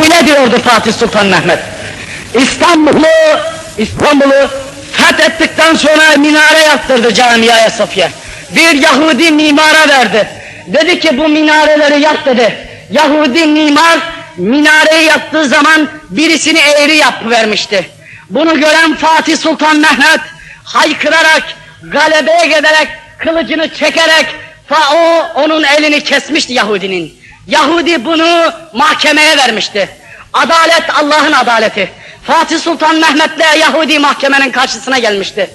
Öyle diyordu Fatih Sultan Mehmet. İstanbul'u, İstanbul'u fethettikten sonra minare yaptırdı camiye Ayasofya. Bir Yahudi mimara verdi. Dedi ki bu minareleri yap dedi. Yahudi mimar minareyi yaptığı zaman birisini eğri yapıvermişti. Bunu gören Fatih Sultan Mehmet haykırarak, galebeye giderek, kılıcını çekerek fa o onun elini kesmişti Yahudinin. Yahudi bunu mahkemeye vermişti. Adalet Allah'ın adaleti. Fatih Sultan Mehmet'le Yahudi mahkemenin karşısına gelmişti.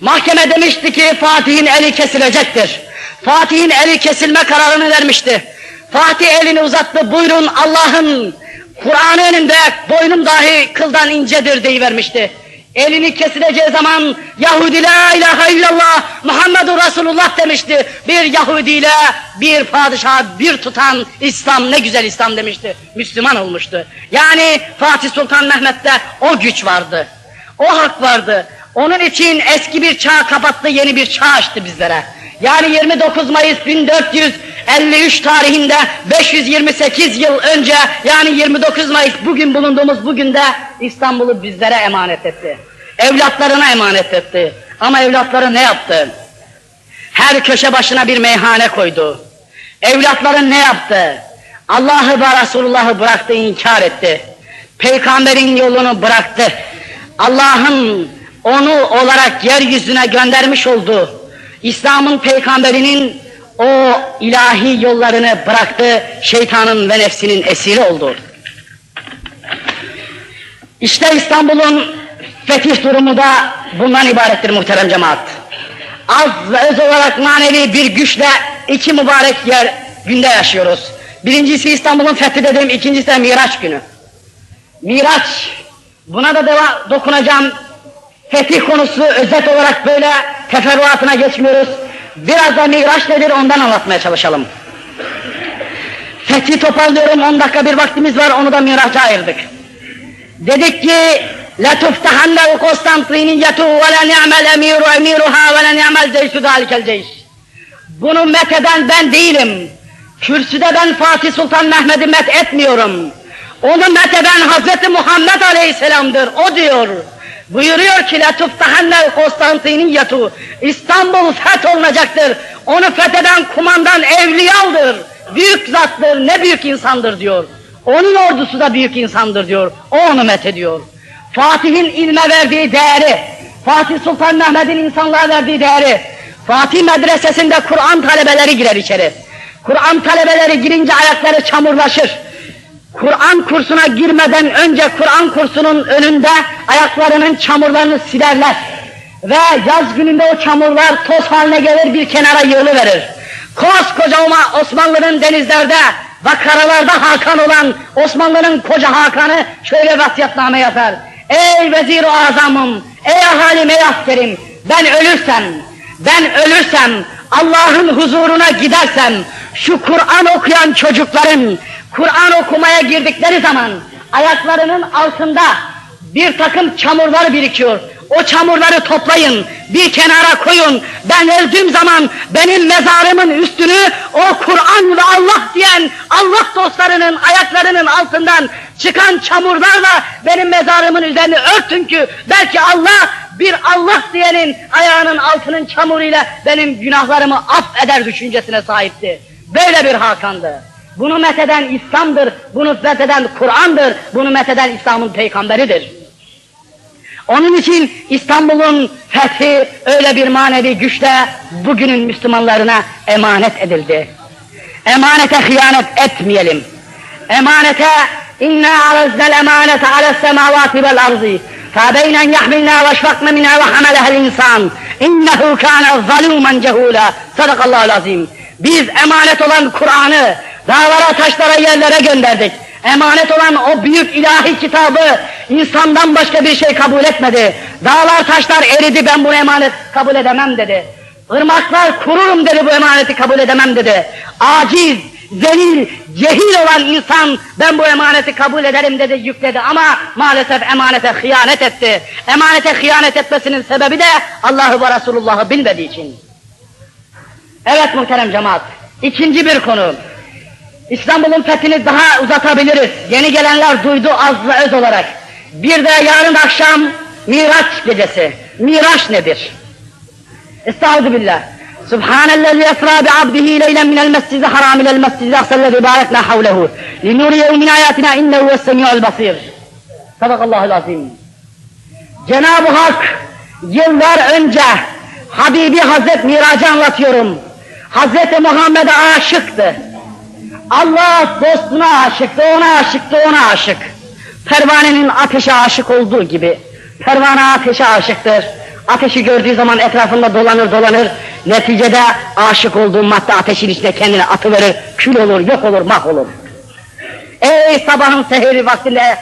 Mahkeme demişti ki Fatih'in eli kesilecektir. Fatih'in eli kesilme kararını vermişti. Fatih elini uzattı buyurun Allah'ın Kur'an önünde boynum dahi kıldan incedir deyivermişti. Elini kesileceği zaman Yahudi la ilahe illallah Muhammedur Resulullah demişti. Bir Yahudiyle bir padişah bir tutan İslam ne güzel İslam demişti. Müslüman olmuştu. Yani Fatih Sultan Mehmet'te o güç vardı. O hak vardı. Onun için eski bir çağ kapattı, yeni bir çağ açtı bizlere. Yani 29 Mayıs 1453 tarihinde 528 yıl önce yani 29 Mayıs bugün bulunduğumuz bugün de İstanbul'u bizlere emanet etti. Evlatlarına emanet etti. Ama evlatları ne yaptı? Her köşe başına bir meyhane koydu. Evlatların ne yaptı? Allah'ı ve Resulullah'ı bıraktı, inkar etti. Peygamberin yolunu bıraktı. Allah'ın onu olarak yeryüzüne göndermiş olduğu İslam'ın peygamberinin o ilahi yollarını bıraktı, şeytanın ve nefsinin esiri oldu. İşte İstanbul'un fetih durumu da bundan ibarettir muhterem cemaat. Az ve öz olarak manevi bir güçle iki mübarek yer günde yaşıyoruz. Birincisi İstanbul'un fethi dediğim, ikincisi de Miraç günü. Miraç, buna da deva, dokunacağım. Fetih konusu özet olarak böyle teferruatına geçmiyoruz. Biraz da Miraç nedir ondan anlatmaya çalışalım. Fethi toparlıyorum 10 dakika bir vaktimiz var onu da Miraç'a ayırdık. Dedik ki لَتُفْتَحَنَّ الْقُسْتَنْطِينِيَّةُ وَلَا نِعْمَ الْاَمِيرُ اَمِيرُهَا وَلَا نِعْمَ الْجَيْشُ ذَٰلِكَ الْجَيْشِ Bunu metheden ben değilim. Kürsüde ben Fatih Sultan Mehmet'i met etmiyorum. Onu metheden Hazreti Muhammed Aleyhisselam'dır. O diyor. Buyuruyor ki Letuftahanne Konstantiniyyetu İstanbul feth fetholunacaktır. Onu fetheden kumandan evliyaldır. Büyük zattır, ne büyük insandır diyor. Onun ordusu da büyük insandır diyor. O onu methediyor. Fatih'in ilme verdiği değeri, Fatih Sultan Mehmet'in insanlığa verdiği değeri, Fatih medresesinde Kur'an talebeleri girer içeri. Kur'an talebeleri girince ayakları çamurlaşır. Kur'an kursuna girmeden önce Kur'an kursunun önünde ayaklarının çamurlarını silerler. Ve yaz gününde o çamurlar toz haline gelir bir kenara yığılıverir. Koskoca Osmanlı'nın denizlerde ve karalarda Hakan olan Osmanlı'nın koca Hakan'ı şöyle vasiyetname yazar. Ey vezir-i azamım, ey ahalim, ey askerim, ben ölürsem, ben ölürsem, Allah'ın huzuruna gidersem, şu Kur'an okuyan çocukların, Kur'an okumaya girdikleri zaman ayaklarının altında bir takım çamurlar birikiyor. O çamurları toplayın, bir kenara koyun. Ben öldüğüm zaman benim mezarımın üstünü o Kur'an ve Allah diyen Allah dostlarının ayaklarının altından çıkan çamurlarla benim mezarımın üzerini örtün ki belki Allah bir Allah diyenin ayağının altının çamuruyla benim günahlarımı affeder düşüncesine sahipti. Böyle bir Hakan'dı. Bunu metheden İslam'dır, bunu metheden Kur'an'dır, bunu metheden İslam'ın peygamberidir. Onun için İstanbul'un fethi öyle bir manevi güçle bugünün Müslümanlarına emanet edildi. Emanete hıyanet etmeyelim. Emanete inna araznel emanete ala semavati vel arzi فَبَيْنَ اَنْ يَحْمِلْنَا وَاشْفَقْنَ مِنَا وَحَمَلَهَا الْاِنْسَانِ اِنَّهُ كَانَ ظَلُومًا جَهُولًا Sadakallahu azim. Biz emanet olan Kur'an'ı dağlara, taşlara, yerlere gönderdik. Emanet olan o büyük ilahi kitabı insandan başka bir şey kabul etmedi. Dağlar taşlar eridi ben bu emanet kabul edemem dedi. Irmaklar kururum dedi bu emaneti kabul edemem dedi. Aciz, zelil, cehil olan insan ben bu emaneti kabul ederim dedi yükledi ama maalesef emanete hıyanet etti. Emanete hıyanet etmesinin sebebi de Allah'ı ve Resulullah'ı bilmediği için. Evet muhterem cemaat, ikinci bir konu. İstanbul'un fethini daha uzatabiliriz. Yeni gelenler duydu az ve öz olarak. Bir de yarın akşam Miraç gecesi. Miraç nedir? Estaizu billah. Subhanellezi esra bi abdihi leylen minel mescidi haram ilel mescidi aksellezi barekna havlehu. Linuriyehu min ayatina innehu vessemi'ul basir. Sadakallahul azim. Cenab-ı Hak yıllar önce Habibi Hazret Mirac'ı anlatıyorum. Hazreti Muhammed'e aşıktı. Allah dostuna aşıktı, ona aşıktı, ona aşık. Pervanenin ateşe aşık olduğu gibi. Pervane ateşe aşıktır. Ateşi gördüğü zaman etrafında dolanır dolanır. Neticede aşık olduğu madde ateşin içine kendini atıverir. Kül olur, yok olur, mah olur. Ey sabahın seheri vaktinde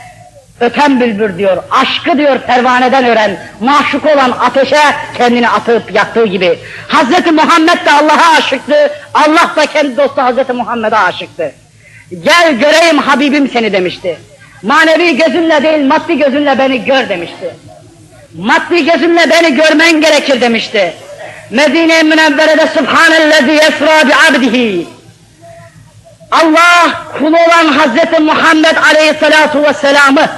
öten bülbül diyor, aşkı diyor pervaneden öğren, maşuk olan ateşe kendini atıp yaktığı gibi. Hazreti Muhammed de Allah'a aşıktı, Allah da kendi dostu Hazreti Muhammed'e aşıktı. Gel göreyim Habibim seni demişti. Manevi gözünle değil, maddi gözünle beni gör demişti. Maddi gözünle beni görmen gerekir demişti. Medine-i Münevvere'de Subhanellezi esra bi abdihi. Allah kulu olan Hazreti Muhammed Aleyhisselatu Vesselam'ı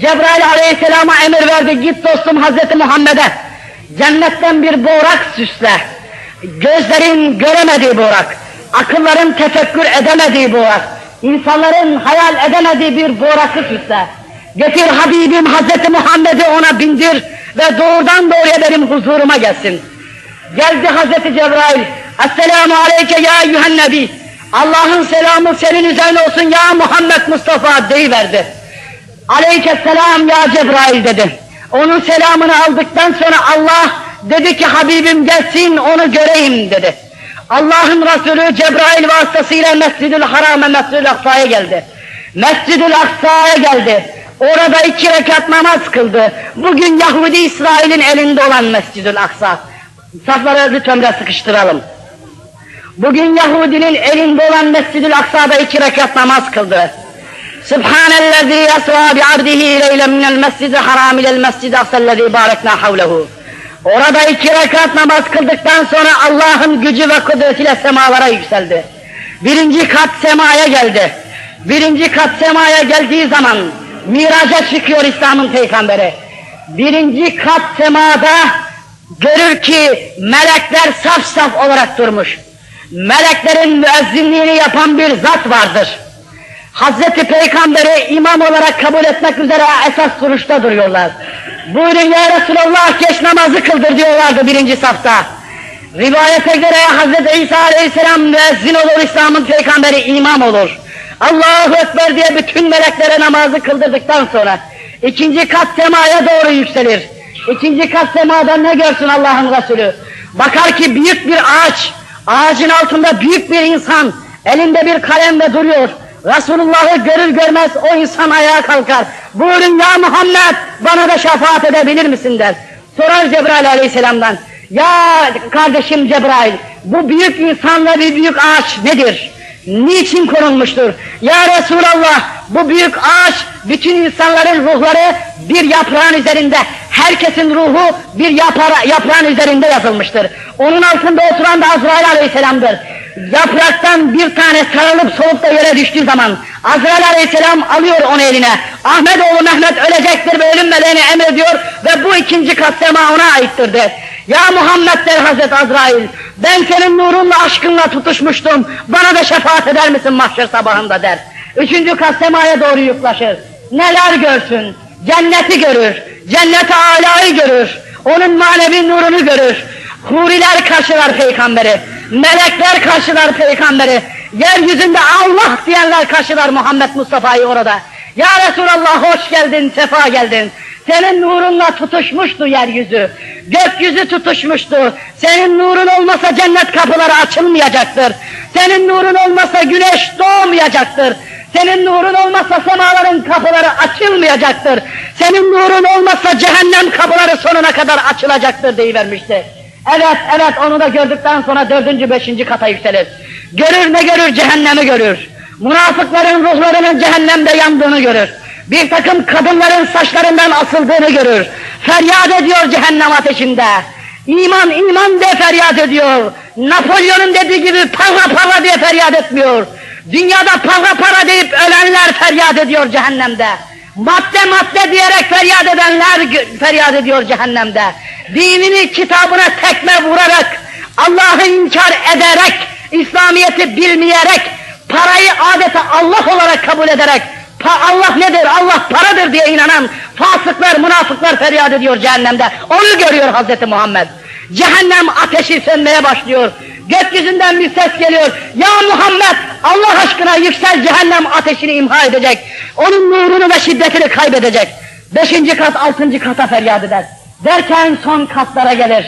Cebrail Aleyhisselam'a emir verdi git dostum Hazreti Muhammed'e. Cennetten bir borak süsle gözlerin göremediği borak akılların tefekkür edemediği borak insanların hayal edemediği bir borakı süsle getir Habibim Hazreti Muhammed'i ona bindir ve doğrudan doğruya benim huzuruma gelsin. Geldi Hazreti Cebrail Esselamu aleyke ya eyyühen nebi Allah'ın selamı senin üzerine olsun ya Muhammed Mustafa deyiverdi. Aleykesselam ya Cebrail dedi. Onun selamını aldıktan sonra Allah dedi ki Habibim gelsin onu göreyim dedi. Allah'ın Resulü Cebrail vasıtasıyla Mescid-ül Haram'a Mescid-ül Aksa'ya geldi. Mescid-ül Aksa'ya geldi. Orada iki rekat namaz kıldı. Bugün Yahudi İsrail'in elinde olan Mescid-ül Aksa. Safları lütfen biraz sıkıştıralım. Bugün Yahudinin elinde olan Mescid-ül Aksa'da iki rekat namaz kıldı. Subhanellezi yasra bi abdihi leylen minel mescidi haram ilel mescidi aksellezi barekna havlehu. Orada iki rekat namaz kıldıktan sonra Allah'ın gücü ve kudretiyle semalara yükseldi. Birinci kat semaya geldi. Birinci kat semaya geldiği zaman miraca çıkıyor İslam'ın peygamberi. Birinci kat semada görür ki melekler saf saf olarak durmuş meleklerin müezzinliğini yapan bir zat vardır. Hazreti Peygamber'i imam olarak kabul etmek üzere esas duruşta duruyorlar. Buyurun ya Resulallah geç namazı kıldır diyorlardı birinci safta. Rivayete göre Hazreti İsa Aleyhisselam müezzin olur, İslam'ın peygamberi imam olur. Allahu Ekber diye bütün meleklere namazı kıldırdıktan sonra ikinci kat semaya doğru yükselir. İkinci kat semada ne görsün Allah'ın Resulü? Bakar ki büyük bir ağaç, Ağacın altında büyük bir insan elinde bir kalemle duruyor. Resulullah'ı görür görmez o insan ayağa kalkar. Buyurun ya Muhammed bana da şefaat edebilir misin der. Sorar Cebrail aleyhisselamdan. Ya kardeşim Cebrail bu büyük insanla bir büyük ağaç nedir? Niçin konulmuştur? Ya Resulallah bu büyük ağaç bütün insanların ruhları bir yaprağın üzerinde, herkesin ruhu bir yapara, yaprağın üzerinde yazılmıştır. Onun altında oturan da Azrail Aleyhisselam'dır. Yapraktan bir tane sarılıp soğuk da yere düştüğü zaman Azrail Aleyhisselam alıyor onu eline. Ahmet oğlu Mehmet ölecektir ve ölüm meleğini emrediyor ve bu ikinci kat sema ona aittir der. Ya Muhammed der Hazreti Azrail, ben senin nurunla aşkınla tutuşmuştum, bana da şefaat eder misin mahşer sabahında der. Üçüncü kat semaya doğru yuklaşır. Neler görsün? Cenneti görür, cennet-i alayı görür, onun manevi nurunu görür. Huriler karşılar peygamberi, melekler karşılar peygamberi, yeryüzünde Allah diyenler karşılar Muhammed Mustafa'yı orada. Ya Resulallah hoş geldin, sefa geldin. Senin nurunla tutuşmuştu yeryüzü. Gökyüzü tutuşmuştu. Senin nurun olmasa cennet kapıları açılmayacaktır. Senin nurun olmasa güneş doğmayacaktır. Senin nurun olmasa semaların kapıları açılmayacaktır. Senin nurun olmasa cehennem kapıları sonuna kadar açılacaktır deyivermişti. Evet, evet onu da gördükten sonra dördüncü, beşinci kata yükselir. Görür ne görür? Cehennemi görür. Münafıkların ruhlarının cehennemde yandığını görür. Bir takım kadınların saçlarından asıldığını görür. Feryat ediyor cehennem ateşinde. İman, iman diye feryat ediyor. Napolyon'un dediği gibi parla parla diye feryat etmiyor. Dünyada para para deyip ölenler feryat ediyor cehennemde. Madde madde diyerek feryat edenler feryat ediyor cehennemde. Dinini kitabına tekme vurarak, Allah'ı inkar ederek, İslamiyet'i bilmeyerek, parayı adeta Allah olarak kabul ederek, pa- Allah nedir, Allah paradır diye inanan fasıklar, münafıklar feryat ediyor cehennemde. Onu görüyor Hazreti Muhammed. Cehennem ateşi sönmeye başlıyor. Gökyüzünden bir ses geliyor. Ya Muhammed Allah aşkına yüksel cehennem ateşini imha edecek. Onun nurunu ve şiddetini kaybedecek. Beşinci kat altıncı kata feryat eder. Derken son katlara gelir.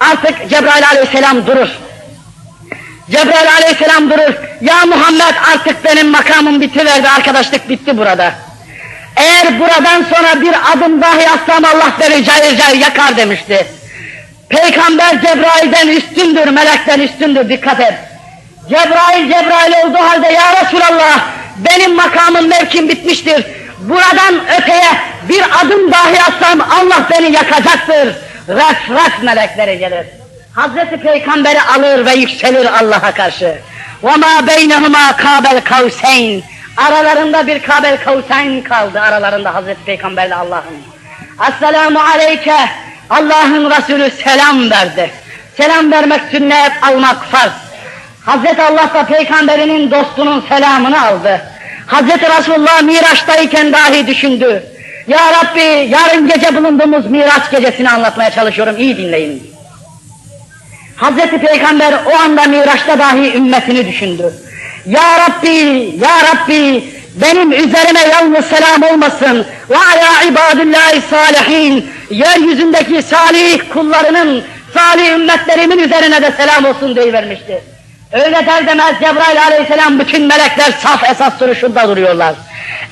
Artık Cebrail aleyhisselam durur. Cebrail aleyhisselam durur. Ya Muhammed artık benim makamım bitiverdi, arkadaşlık bitti burada. Eğer buradan sonra bir adım dahi atsam Allah beni cayır cayır yakar demişti. Peygamber Cebrail'den üstündür, melekten üstündür, dikkat et. Cebrail Cebrail olduğu halde ya Resulallah benim makamım mevkim bitmiştir. Buradan öteye bir adım dahi atsam Allah beni yakacaktır. Ref ref melekleri gelir. Hazreti Peygamber'i alır ve yükselir Allah'a karşı. وَمَا بَيْنَهُمَا كَابَ الْكَوْسَيْنِ Aralarında bir kabel kavseyn kaldı aralarında Hazreti Peygamberle Allah'ın. Esselamu aleyke Allah'ın Resulü selam verdi. Selam vermek sünnet, almak farz. Hazreti Allah da peygamberinin dostunun selamını aldı. Hazreti Resulullah Miraç'tayken dahi düşündü. Ya Rabbi yarın gece bulunduğumuz Miraç gecesini anlatmaya çalışıyorum. İyi dinleyin. Hazreti Peygamber o anda Miraç'ta dahi ümmetini düşündü. Ya Rabbi, Ya Rabbi benim üzerime yalnız selam olmasın. Ve ala ibadillahi salihin. Yeryüzündeki salih kullarının, salih ümmetlerimin üzerine de selam olsun deyivermişti. Öyle der demez Cebrail aleyhisselam bütün melekler saf esas duruşunda duruyorlar.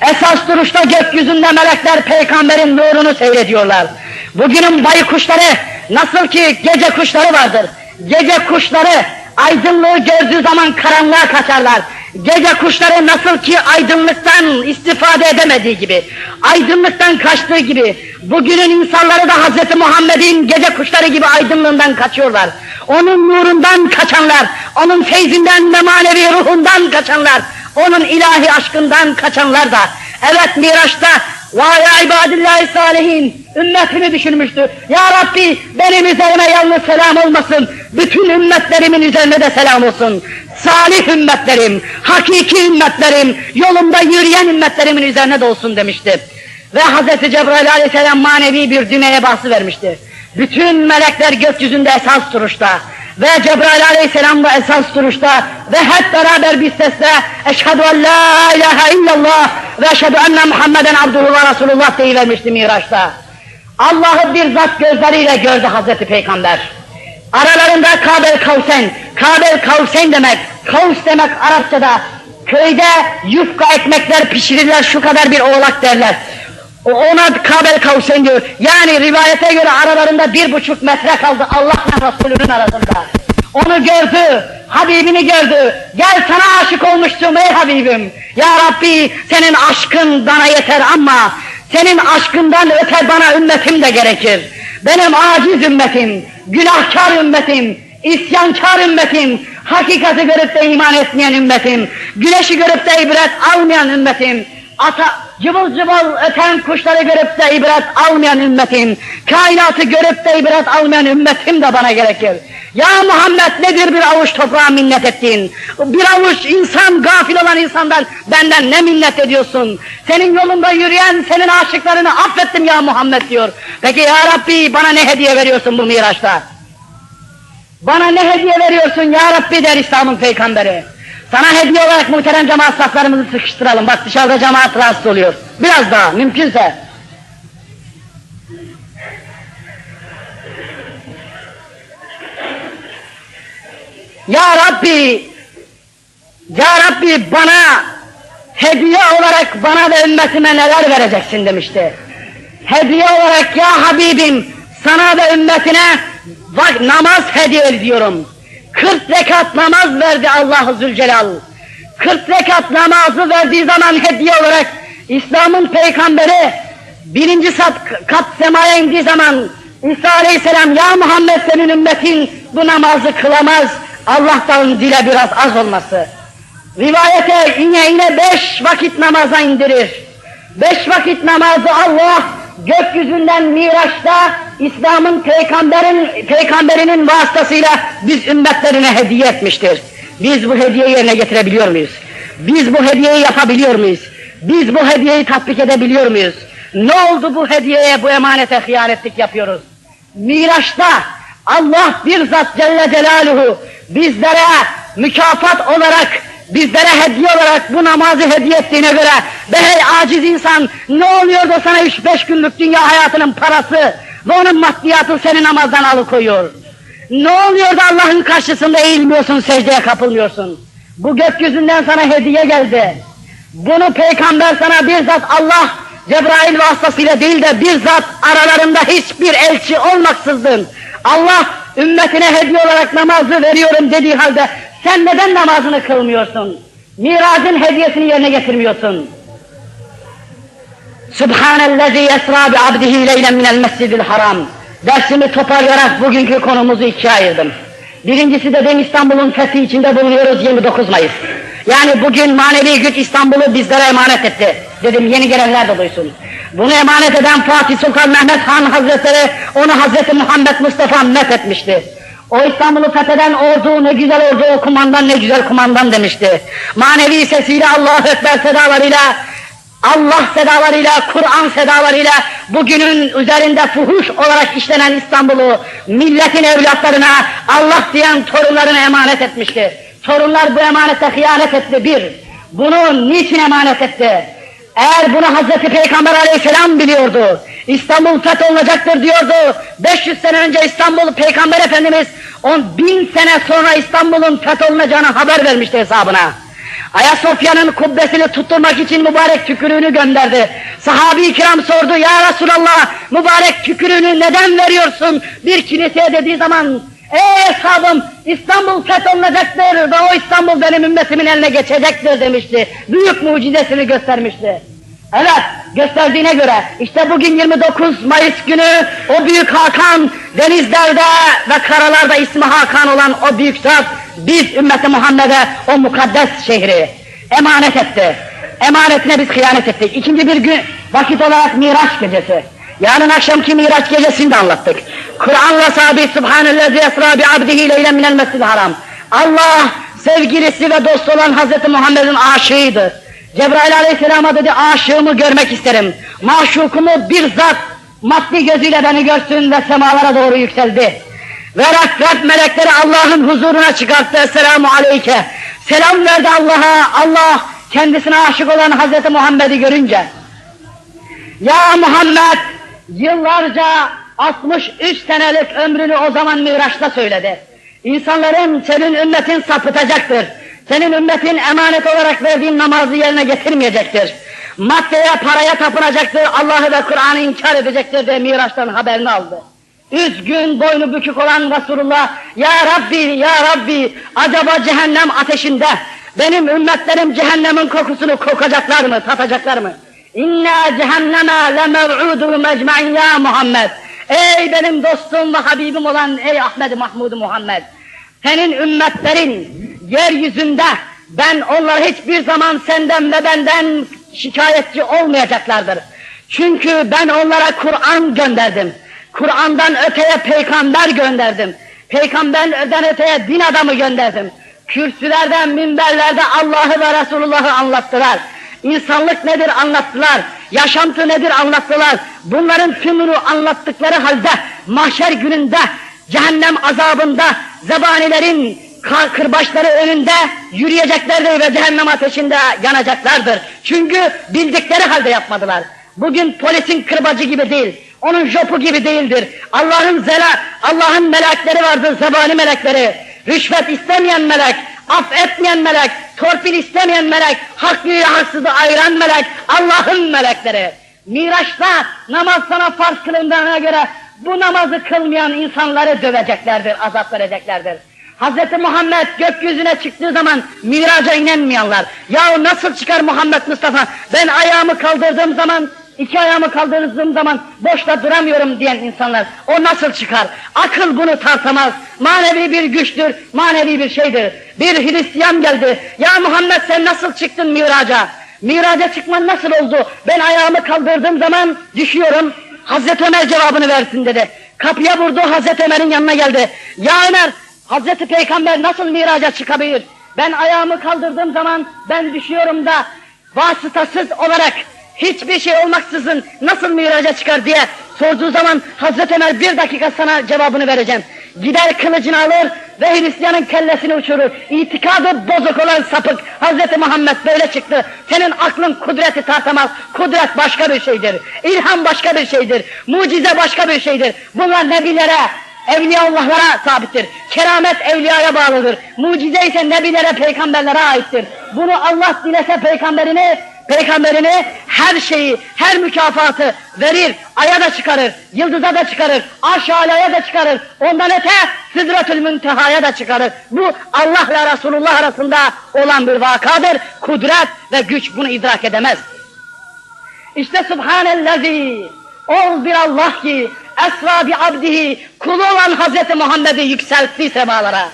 Esas duruşta gökyüzünde melekler peygamberin nurunu seyrediyorlar. Bugünün baykuşları nasıl ki gece kuşları vardır. Gece kuşları aydınlığı gördüğü zaman karanlığa kaçarlar. Gece kuşları nasıl ki aydınlıktan istifade edemediği gibi, aydınlıktan kaçtığı gibi, bugünün insanları da Hz. Muhammed'in gece kuşları gibi aydınlığından kaçıyorlar. Onun nurundan kaçanlar, onun feyzinden ve manevi ruhundan kaçanlar, onun ilahi aşkından kaçanlar da, evet Miraç'ta Vay ya ibadillahi salihin ümmetini düşünmüştü. Ya Rabbi benim üzerime yalnız selam olmasın. Bütün ümmetlerimin üzerine de selam olsun. Salih ümmetlerim, hakiki ümmetlerim, yolumda yürüyen ümmetlerimin üzerine de olsun demişti. Ve Hz. Cebrail aleyhisselam manevi bir düğmeye bahsi vermişti. Bütün melekler gökyüzünde esas duruşta. Ve Cebrail aleyhisselam da esas duruşta. Ve hep beraber bir sesle Eşhedü en la ilahe illallah ve eşhedü enne Muhammeden abduhu ve Resulullah deyivermişti Miraç'ta. Allah'ı bir zat gözleriyle gördü Hazreti Peygamber. Aralarında Kabel Kavsen, Kabel Kavsen demek, Kavs demek Arapçada. Köyde yufka ekmekler pişirirler, şu kadar bir oğlak derler. Ona Kabel Kavsen diyor. Yani rivayete göre aralarında bir buçuk metre kaldı Allah'la Resulü'nün arasında. Onu gördü, Habibini gördü. Gel sana aşık olmuştum ey Habibim. Ya Rabbi senin aşkın bana yeter ama senin aşkından öte bana ümmetim de gerekir. Benim aciz ümmetim, günahkar ümmetim, isyankar ümmetim, hakikati görüp de iman etmeyen ümmetim, güneşi görüp de ibret almayan ümmetim, ata, cıvıl cıvıl öten kuşları görüp de ibret almayan ümmetim, kainatı görüp de ibret almayan ümmetim de bana gerekir. Ya Muhammed nedir bir avuç toprağa minnet ettiğin? Bir avuç insan, gafil olan insandan benden ne minnet ediyorsun? Senin yolunda yürüyen senin aşıklarını affettim ya Muhammed diyor. Peki ya Rabbi bana ne hediye veriyorsun bu Miraç'ta? Bana ne hediye veriyorsun ya Rabbi der İslam'ın peygamberi. Sana hediye olarak muhterem cemaat saflarımızı sıkıştıralım. Bak dışarıda cemaat rahatsız oluyor. Biraz daha mümkünse. Ya Rabbi, Ya Rabbi bana hediye olarak bana ve ümmetime neler vereceksin demişti. Hediye olarak ya Habibim sana ve ümmetine bak namaz hediye ediyorum. 40 rekat namaz verdi Allah-u Zülcelal. 40 rekat namazı verdiği zaman hediye olarak İslam'ın peygamberi birinci kat, semaya indiği zaman İsa aleyhisselam ya Muhammed senin ümmetin bu namazı kılamaz Allah'tan dile biraz az olması. Rivayete yine beş vakit namaza indirir. Beş vakit namazı Allah gökyüzünden Miraç'ta İslam'ın peygamberin peygamberinin vasıtasıyla biz ümmetlerine hediye etmiştir. Biz bu hediyeyi yerine getirebiliyor muyuz? Biz bu hediyeyi yapabiliyor muyuz? Biz bu hediyeyi tatbik edebiliyor muyuz? Ne oldu bu hediyeye, bu emanete hıyanetlik yapıyoruz? Miraç'ta Allah bir zat Celle Celaluhu bizlere mükafat olarak, bizlere hediye olarak bu namazı hediye ettiğine göre be hey aciz insan ne oluyor da sana üç beş günlük dünya hayatının parası ve onun maddiyatı seni namazdan alıkoyuyor. Ne oluyor da Allah'ın karşısında eğilmiyorsun, secdeye kapılmıyorsun? Bu gökyüzünden sana hediye geldi. Bunu peygamber sana bizzat Allah Cebrail vasıtasıyla değil de bizzat aralarında hiçbir elçi olmaksızın Allah ümmetine hediye olarak namazı veriyorum dediği halde sen neden namazını kılmıyorsun? Miracın hediyesini yerine getirmiyorsun. Sübhanellezi esra bi abdihi leylen minel mescidil haram. Dersimi toparlayarak bugünkü konumuzu ikiye ayırdım. Birincisi dedim İstanbul'un fethi içinde bulunuyoruz 29 Mayıs. Yani bugün manevi güç İstanbul'u bizlere emanet etti. Dedim yeni gelenler de duysun. Bunu emanet eden Fatih Sultan Mehmet Han Hazretleri onu Hazreti Muhammed Mustafa met etmişti. O İstanbul'u fetheden ordu ne güzel ordu o kumandan ne güzel kumandan demişti. Manevi sesiyle Allahu Ekber sedalarıyla Allah sedalarıyla, Kur'an sedalarıyla bugünün üzerinde fuhuş olarak işlenen İstanbul'u milletin evlatlarına Allah diyen torunlarına emanet etmişti. Torunlar bu emanete hıyanet etti bir. Bunu niçin emanet etti? Eğer bunu Hazreti Peygamber aleyhisselam biliyordu, İstanbul fetholunacaktır diyordu. 500 sene önce İstanbul Peygamber Efendimiz 10 bin sene sonra İstanbul'un fetholunacağını haber vermişti hesabına. Ayasofya'nın kubbesini tutturmak için mübarek tükürüğünü gönderdi. Sahabi-i kiram sordu, ya Resulallah mübarek tükürüğünü neden veriyorsun bir kiliseye dediği zaman Ey ashabım İstanbul fetholunacaktır ve o İstanbul benim ümmetimin eline geçecektir demişti. Büyük mucizesini göstermişti. Evet, gösterdiğine göre işte bugün 29 Mayıs günü o büyük Hakan denizlerde ve karalarda ismi Hakan olan o büyük zat biz ümmeti Muhammed'e o mukaddes şehri emanet etti. Emanetine biz hıyanet ettik. İkinci bir gün vakit olarak Miraç gecesi. Yarın akşamki Miraç gecesini de anlattık. Kur'an'la sabit Subhanellezi esra bi abdihi leylen minel mescid haram. Allah sevgilisi ve dostu olan Hazreti Muhammed'in aşığıydı. Cebrail aleyhisselama dedi aşığımı görmek isterim. Maşukumu bir zat maddi gözüyle beni görsün ve semalara doğru yükseldi. Ve rakat melekleri Allah'ın huzuruna çıkarttı. Esselamu aleyke. Selam verdi Allah'a. Allah kendisine aşık olan Hazreti Muhammed'i görünce. Ya Muhammed yıllarca 63 senelik ömrünü o zaman Miraç'ta söyledi. İnsanların senin ümmetin sapıtacaktır. Senin ümmetin emanet olarak verdiğin namazı yerine getirmeyecektir. Maddeye, paraya tapınacaktır, Allah'ı ve Kur'an'ı inkar edecektir diye Miraç'tan haberini aldı. Üzgün, boynu bükük olan Resulullah, Ya Rabbi, Ya Rabbi, acaba cehennem ateşinde benim ümmetlerim cehennemin kokusunu kokacaklar mı, tatacaklar mı? İnna cehenneme le mev'udun ecmain ya Muhammed. Ey benim dostum ve Habibim olan ey Ahmed Mahmud Muhammed. Senin ümmetlerin yeryüzünde ben onları hiçbir zaman senden ve benden şikayetçi olmayacaklardır. Çünkü ben onlara Kur'an gönderdim. Kur'an'dan öteye peygamber gönderdim. Peygamberden öteye din adamı gönderdim. Kürsülerden, minberlerde Allah'ı ve Resulullah'ı anlattılar. İnsanlık nedir anlattılar. Yaşantı nedir anlattılar. Bunların tümünü anlattıkları halde mahşer gününde cehennem azabında zebanilerin kırbaçları önünde yürüyeceklerdir ve cehennem ateşinde yanacaklardır. Çünkü bildikleri halde yapmadılar. Bugün polisin kırbacı gibi değil, onun jopu gibi değildir. Allah'ın zela, Allah'ın melekleri vardır, zebani melekleri. Rüşvet istemeyen melek, affetmeyen melek, torpil istemeyen melek, haklıyla haksızı ayıran melek, Allah'ın melekleri. Miraç'ta namaz sana farz kılındığına göre bu namazı kılmayan insanları döveceklerdir, azap vereceklerdir. Hz. Muhammed gökyüzüne çıktığı zaman miraca inenmeyenler, ya nasıl çıkar Muhammed Mustafa, ben ayağımı kaldırdığım zaman İki ayağımı kaldırdığım zaman boşta duramıyorum diyen insanlar. O nasıl çıkar? Akıl bunu tartamaz. Manevi bir güçtür, manevi bir şeydir. Bir Hristiyan geldi. Ya Muhammed sen nasıl çıktın miraca? Miraca çıkman nasıl oldu? Ben ayağımı kaldırdığım zaman düşüyorum. Hazreti Ömer cevabını versin dedi. Kapıya vurdu Hazreti Ömer'in yanına geldi. Ya Ömer, Hazreti Peygamber nasıl miraca çıkabilir? Ben ayağımı kaldırdığım zaman ben düşüyorum da vasıtasız olarak hiçbir şey olmaksızın nasıl miraca çıkar diye sorduğu zaman Hazreti Ömer bir dakika sana cevabını vereceğim. Gider kılıcını alır ve Hristiyanın kellesini uçurur. İtikadı bozuk olan sapık Hazreti Muhammed böyle çıktı. Senin aklın kudreti tartamaz. Kudret başka bir şeydir. İlham başka bir şeydir. Mucize başka bir şeydir. Bunlar nebilere, Evliyaullahlara sabittir. Keramet evliyaya bağlıdır. Mucize ise nebilere, peygamberlere aittir. Bunu Allah dilese peygamberini, peygamberini her şeyi, her mükafatı verir. Aya da çıkarır, yıldıza da çıkarır, aşağıya da çıkarır. Ondan öte Sidretül Münteha'ya da çıkarır. Bu Allah ile Resulullah arasında olan bir vakadır. Kudret ve güç bunu idrak edemez. İşte Subhanellezi, ol bir Allah ki, esra bi abdihi, kulu olan Hazreti Muhammed'i yükseltti semalara.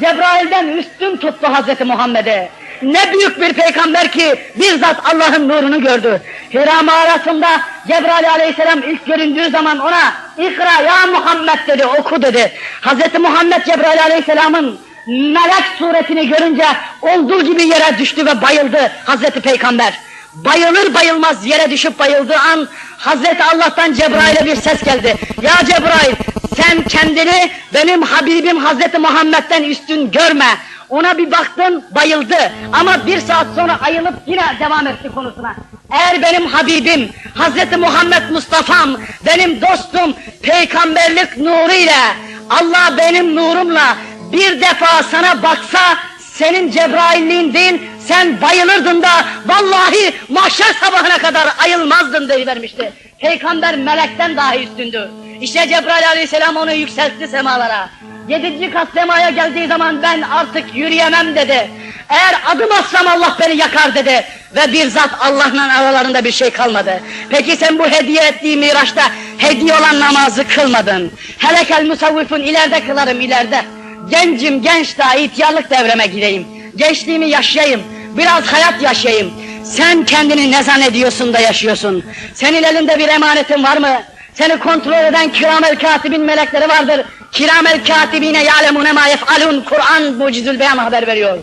Cebrail'den üstün tuttu Hazreti Muhammed'i. Ne büyük bir peygamber ki bizzat Allah'ın nurunu gördü. Hira mağarasında Cebrail aleyhisselam ilk göründüğü zaman ona ikra ya Muhammed dedi, oku dedi. Hazreti Muhammed Cebrail aleyhisselamın melek suretini görünce olduğu gibi yere düştü ve bayıldı Hazreti Peygamber. Bayılır bayılmaz yere düşüp bayıldığı an Hazreti Allah'tan Cebrail'e bir ses geldi. Ya Cebrail sen kendini benim Habibim Hazreti Muhammed'den üstün görme. Ona bir baktın bayıldı ama bir saat sonra ayılıp yine devam etti konusuna. Eğer benim Habibim Hazreti Muhammed Mustafa'm benim dostum peygamberlik nuruyla Allah benim nurumla bir defa sana baksa senin Cebrailliğin değil, sen bayılırdın da vallahi mahşer sabahına kadar ayılmazdın deyivermişti. Peygamber melekten daha üstündü. İşte Cebrail aleyhisselam onu yükseltti semalara. Yedinci kat semaya geldiği zaman ben artık yürüyemem dedi. Eğer adım atsam Allah beni yakar dedi. Ve bir zat Allah'la aralarında bir şey kalmadı. Peki sen bu hediye ettiği miraçta hediye olan namazı kılmadın. Helekel musavvifun ileride kılarım ileride. Gencim genç daha ihtiyarlık devreme gireyim. Gençliğimi yaşayayım. Biraz hayat yaşayayım. Sen kendini ne zannediyorsun da yaşıyorsun? Senin elinde bir emanetin var mı? Seni kontrol eden kiramel katibin melekleri vardır. Kiramel katibine ya'lemune ma yef'alun. Kur'an mucizül beyan haber veriyor.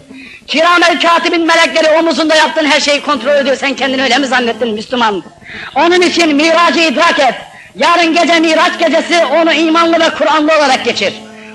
Kiramel katibin melekleri omuzunda yaptığın her şeyi kontrol ediyor. Sen kendini öyle mi zannettin Müslüman? Onun için miracı idrak et. Yarın gece miraç gecesi onu imanlı ve Kur'anlı olarak geçir.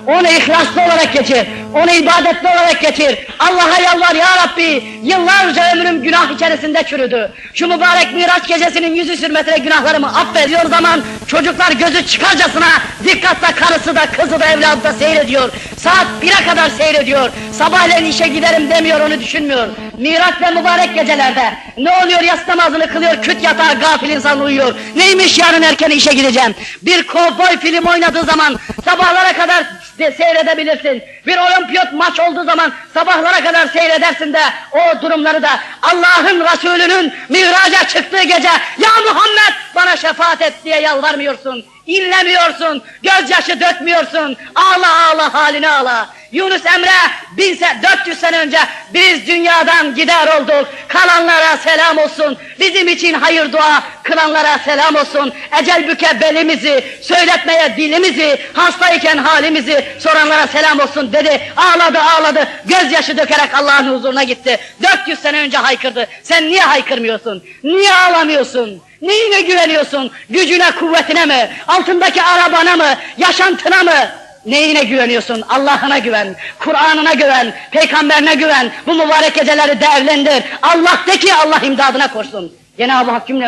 Onu ihlaslı olarak geçir. Onu ibadetli olarak geçir. Allah'a yalvar ya Rabbi. Yıllarca ömrüm günah içerisinde çürüdü. Şu mübarek Miraç gecesinin yüzü sürmetine günahlarımı affediyor zaman çocuklar gözü çıkarcasına dikkatle karısı da kızı da evladı da seyrediyor. Saat 1'e kadar seyrediyor. Sabahleyin işe giderim demiyor onu düşünmüyor. Miraç ve mübarek gecelerde ne oluyor yas namazını kılıyor küt yatağa gafil insan uyuyor. Neymiş yarın erken işe gideceğim. Bir kovboy film oynadığı zaman sabahlara kadar de seyredebilirsin. Bir olimpiyat maç olduğu zaman sabahlara kadar seyredersin de o durumları da Allah'ın Resulü'nün miraca çıktığı gece ya Muhammed bana şefaat et diye yalvarmıyorsun. İnlemiyorsun, gözyaşı dökmüyorsun, ağla ağla haline ağla. Yunus Emre bin se 400 sene önce biz dünyadan gider olduk. Kalanlara selam olsun. Bizim için hayır dua kılanlara selam olsun. Ecel büke belimizi, söyletmeye dilimizi, hastayken halimizi soranlara selam olsun dedi. Ağladı ağladı, gözyaşı dökerek Allah'ın huzuruna gitti. 400 sene önce haykırdı. Sen niye haykırmıyorsun? Niye ağlamıyorsun? Neyine güveniyorsun? Gücüne, kuvvetine mi? Altındaki arabana mı? Yaşantına mı? Neyine güveniyorsun? Allah'ına güven, Kur'an'ına güven, peygamberine güven. Bu mübarek geceleri değerlendir. Allah de ki Allah imdadına koşsun. Cenab-ı Hak cümle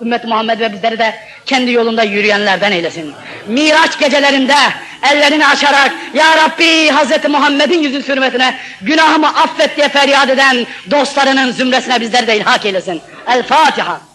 ümmet Muhammed ve bizleri de kendi yolunda yürüyenlerden eylesin. Miraç gecelerinde ellerini açarak Ya Rabbi Hazreti Muhammed'in yüzü hürmetine günahımı affet diye feryat eden dostlarının zümresine bizleri de ilhak eylesin. El Fatiha.